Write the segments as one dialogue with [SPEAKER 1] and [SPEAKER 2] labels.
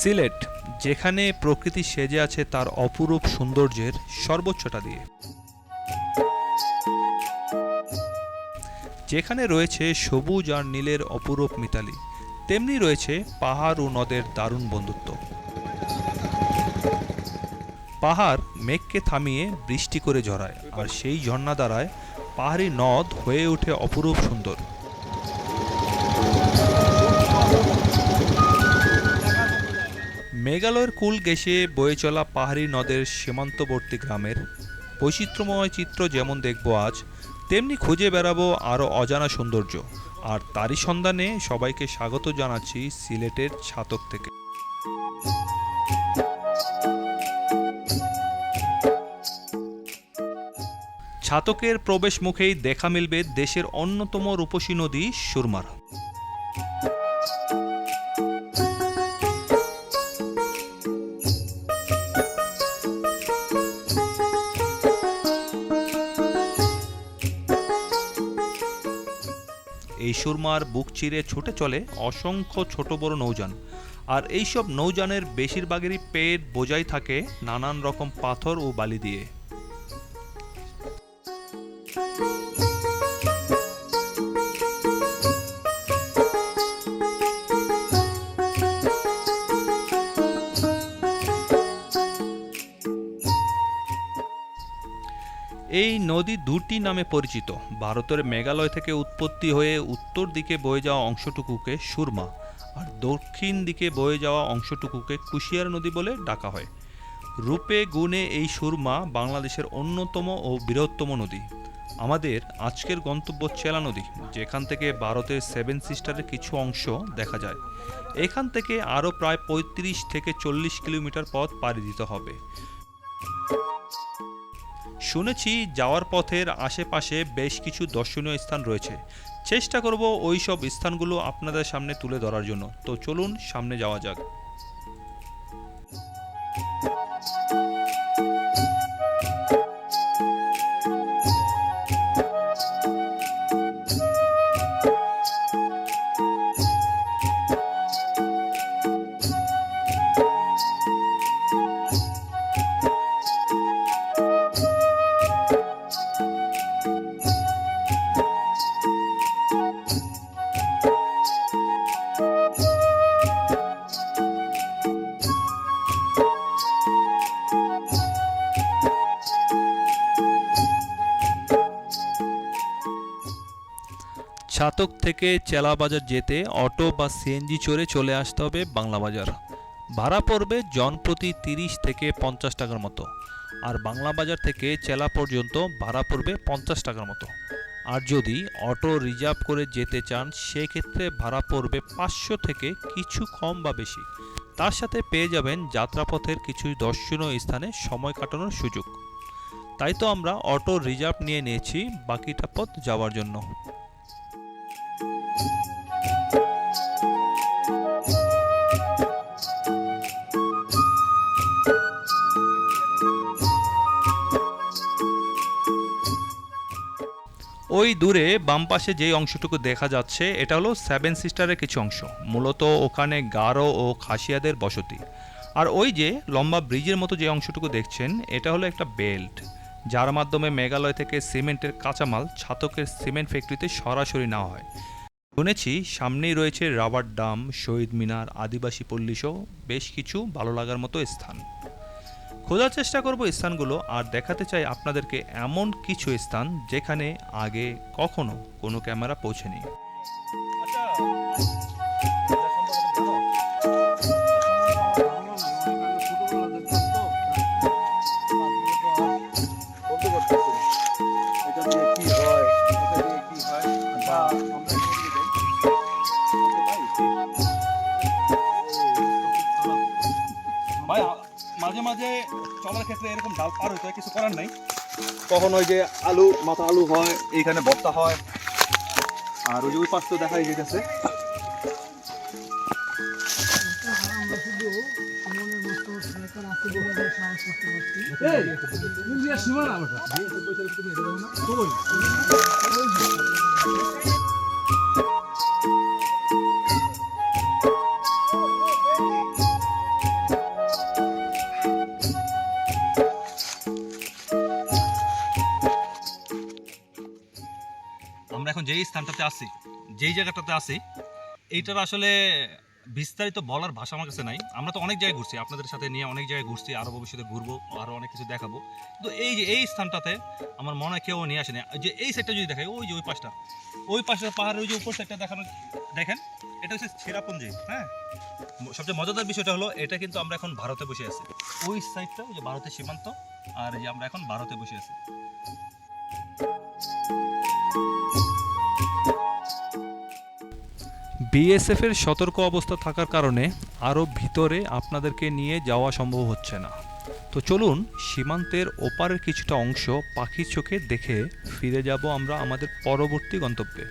[SPEAKER 1] সিলেট, যেখানে প্রকৃতি সেজে আছে তার অপরূপ সৌন্দর্যের সর্বোচ্চটা দিয়ে। যেখানে রয়েছে সবুজ আর নীলের অপরূপ মিতালি, তেমনি রয়েছে পাহাড় ও নদের দারুণ বন্ধুত্ব। পাহাড় মেঘকে থামিয়ে বৃষ্টি করে ঝরায়, আর সেই ঝর্ণা দ্বারায় পাহাড়ি নদ হয়ে ওঠে অপরূপ সুন্দর। মেঘালয়ের কুল ঘেঁষে বয়ে চলা পাহাড়ি নদের সীমান্তবর্তী গ্রামের বৈচিত্র্যময় চিত্র যেমন দেখব আজ, তেমনি খুঁজে বেড়াবো আরও অজানা সৌন্দর্য। আর তারই সন্ধানে সবাইকে স্বাগত জানাচ্ছি সিলেটের ছাতক থেকে। ছাতকের প্রবেশ মুখেই দেখা মিলবে দেশের অন্যতম রূপসী নদী সুরমার। এই সুরমার বুক চিরে ছুটে চলে অসংখ্য ছোট বড় নৌযান। আর এইসব নৌযানের বেশিরভাগেরই পেট বোঝাই থাকে নানান রকম পাথর ও বালি দিয়ে। এই নদী দুটি নামে পরিচিত। ভারতের মেঘালয় থেকে উৎপত্তি হয়ে উত্তর দিকে বয়ে যাওয়া অংশটুকুকে সুরমা আর দক্ষিণ দিকে বয়ে যাওয়া অংশটুকুকে কুশিয়ার নদী বলে ডাকা হয়। রূপে গুণে এই সুরমা বাংলাদেশের অন্যতম ও বৃহত্তম নদী। আমাদের আজকের গন্তব্য চেলা নদী, যেখান থেকে ভারতের সেভেন সিস্টারের কিছু অংশ দেখা যায়। এখান থেকে আরও প্রায় পঁয়ত্রিশ থেকে চল্লিশ কিলোমিটার পথ পাড়ি দিতে হবে। শুনেছি যাওয়ার পথের আশেপাশে বেশ কিছু দর্শনীয় স্থান রয়েছে। চেষ্টা করব ওই সব স্থানগুলো আপনাদের সামনে তুলে ধরার জন্য। তো চলুন সামনে যাওয়া যাক। ছাতক থেকে চেলা বাজার যেতে অটো বা সিএনজি চড়ে চলে আসতে হবে বাংলা বাজার। ভাড়া পড়বে জনপ্রতি তিরিশ থেকে পঞ্চাশ টাকার মতো। আর বাংলা বাজার থেকে চেলা পর্যন্ত ভাড়া পড়বে পঞ্চাশ টাকার মতো। আর যদি অটো রিজার্ভ করে যেতে চান, সেক্ষেত্রে ভাড়া পড়বে পাঁচশো থেকে কিছু কম বা বেশি। তার সাথে পেয়ে যাবেন যাত্রাপথের কিছু দর্শনীয় স্থানে সময় কাটানোর সুযোগ। তাই তো আমরা অটো রিজার্ভ নিয়ে নিয়েছি বাকিটা পথ যাওয়ার জন্য। ওই দূরে বাম পাশে যেই অংশটুকু দেখা যাচ্ছে, এটা হলো সেভেন সিস্টারের কিছু অংশ, মূলত ওখানে গারো ও খাসিয়াদের বসতি। আর ওই যে লম্বা ব্রিজের মতো যে অংশটুকু দেখছেন, এটা হলো একটা বেল্ট, যার মাধ্যমে মেঘালয় থেকে সিমেন্টের কাঁচামাল ছাতকের সিমেন্ট ফ্যাক্টরিতে সরাসরি নেওয়া হয়। শুনেছি সামনেই রয়েছে রাবার ডাম, শহীদ মিনার, আদিবাসী পল্লীসহ বেশ কিছু ভালো লাগার মতো স্থান। খোঁজার চেষ্টা করব স্থানগুলো আর দেখাতে চাই আপনাদেরকে এমন কিছু স্থান যেখানে আগে কখনো কোনো ক্যামেরা পৌঁছেনি।
[SPEAKER 2] ডাল পার হইতে হয় কিছু করার নাই। কখন ওই যে আলু মাথা আলু হয় এইখানে ভর্তা হয়। আর ওই যে ওই পাশ তো দেখাই যেতেছে।
[SPEAKER 3] আমরা শুধু
[SPEAKER 2] যেখানটাতে আছি, যেই জায়গাটাতে আছি, এইটার আসলে বিস্তারিত বলার ভাষা আমার কাছে নাই। আমরা তো অনেক জায়গায় ঘুরছি, আপনাদের সাথে নিয়ে অনেক জায়গায় ঘুরছি আরও ভবিষ্যতে ঘুরবো আরও অনেক কিছু দেখাবো। তো এই যে, এই স্থানটাতে আমার মনে হয় কেউ নিয়ে আসেনি। যে, এই সাইডটা যদি দেখায় ওই যে ওই পাশটা ওই পাশটা পাহাড়ের ওই যে উপর সাইডটা দেখানো, দেখেন, এটা হচ্ছে ছেঁড়াপুঞ্জি হ্যাঁ? সবচেয়ে মজাদার বিষয়টা হলো, এটা কিন্তু আমরা এখন ভারতে বসে আছি। ওই সাইডটা ওই যে ভারতের সীমান্ত, আর এই যে আমরা এখন ভারতে বসে আছি।
[SPEAKER 1] বিএসএফ এর সতর্ক অবস্থা থাকার কারণে আরও ভিতরে আপনাদেরকে নিয়ে যাওয়া সম্ভব হচ্ছে না। তো চলুন সীমান্তের ওপারের কিছুটা অংশ পাখির চোখে দেখে ফিরে যাব আমরা আমাদের পরবর্তী গন্তব্যে।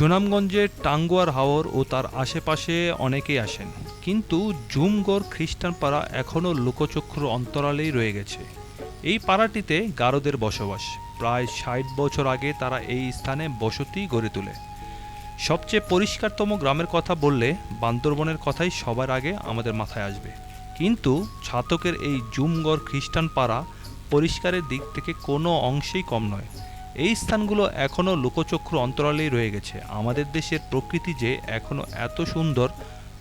[SPEAKER 1] সুনামগঞ্জের টাঙ্গুয়ার হাওর ও তার আশেপাশে অনেকেই আসেন। কিন্তু জুমগড় খ্রিস্টান পাড়া এখনও লোকচক্ষুর অন্তরালেই রয়ে গেছে। এই পাড়াটিতে গারোদের বসবাস। প্রায় ষাট বছর আগে তারা এই স্থানে বসতি গড়ে তোলে। সবচেয়ে পরিষ্কারতম গ্রামের কথা বললে বান্দরবনের কথাই সবার আগে আমাদের মাথায় আসবে। কিন্তু ছাতকের এই জুমগড় খ্রিস্টান পাড়া পরিষ্কারের দিক থেকে কোনো অংশেই কম নয়। এই স্থানগুলো এখনও লোকচক্ষুর অন্তরালেই রয়ে গেছে। আমাদের দেশের প্রকৃতি যে এখনও এত সুন্দর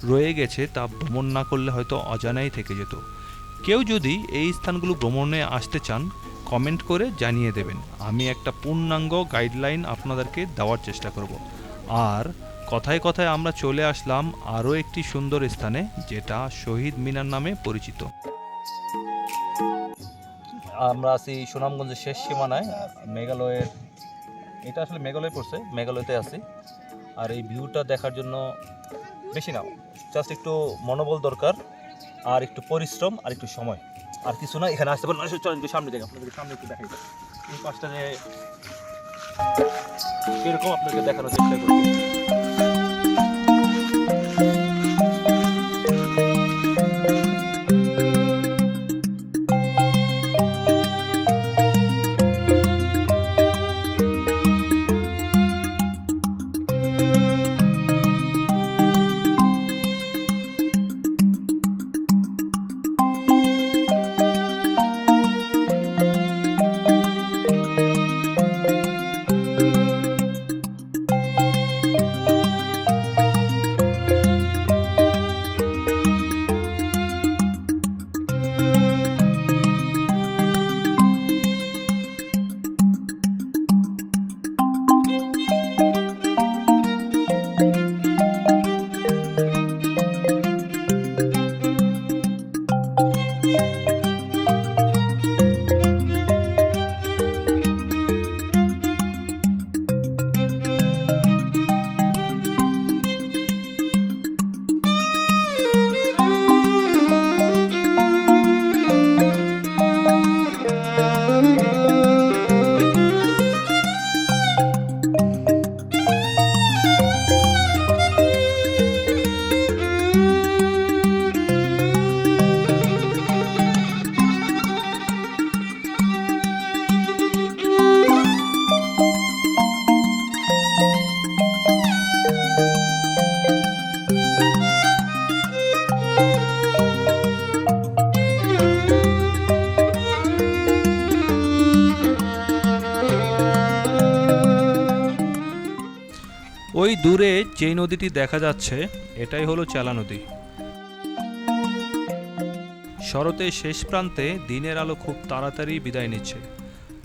[SPEAKER 1] রয়ে গেছে তা ভ্রমণ না করলে হয়তো অজানাই থেকে যেত। কেউ যদি এই স্থানগুলো ভ্রমণে আসতে চান, কমেন্ট করে জানিয়ে দেবেন। আমি একটা পূর্ণাঙ্গ গাইডলাইন আপনাদেরকে দেওয়ার চেষ্টা করব। আর কথায় কথায় আমরা চলে আসলাম আরও একটি সুন্দর স্থানে, যেটা শহীদ মিনার নামে পরিচিত।
[SPEAKER 2] আমরা আছি সুনামগঞ্জের শেষ সীমানায়, মেঘালয়ের, এটা আসলে মেঘালয় পড়ছে, মেঘালয়তে আছি। আর এই ভিউটা দেখার জন্য বেশি না জাস্ট একটু মনোবল দরকার, আর একটু পরিশ্রম, আর একটু সময়। আর কিছু না, এখানে আসতে পারেন সামনে দেখে আপনাদের সামনে একটু দেখাই। এই পাশটা যে এরকম আপনাকে দেখানোর চেষ্টা করব
[SPEAKER 1] ওই দূরে যে নদীটি দেখা যাচ্ছে, এটাই হলো চেলা নদী। শরতের শেষ প্রান্তে দিনের আলো খুব তাড়াতাড়ি বিদায় নিচ্ছে।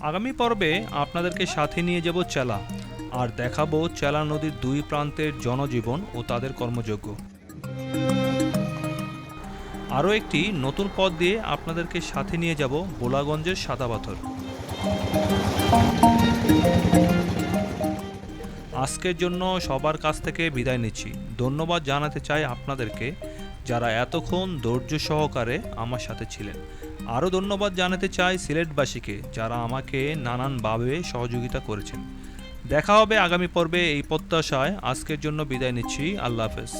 [SPEAKER 1] আগামী পর্বে আপনাদেরকে সাথে নিয়ে যাব চেলা, আর দেখাবো চেলা নদীর দুই প্রান্তের জনজীবন ও তাদের কর্মযোগ্য আরও একটি নতুন পথ দিয়ে আপনাদেরকে সাথে নিয়ে যাব বোলাগঞ্জের সাদা পাথর। আজকের জন্য সবার কাছ থেকে বিদায় নিচ্ছি। ধন্যবাদ জানাতে চাই আপনাদেরকে যারা এতক্ষণ ধৈর্য সহকারে আমার সাথে ছিলেন। আরও ধন্যবাদ জানাতে চাই সিলেটবাসীকে যারা আমাকে নানানভাবে সহযোগিতা করেছেন। দেখা হবে আগামী পর্বে এই প্রত্যাশায়। আজকের জন্য বিদায় নিচ্ছি। আল্লাহ হাফেজ।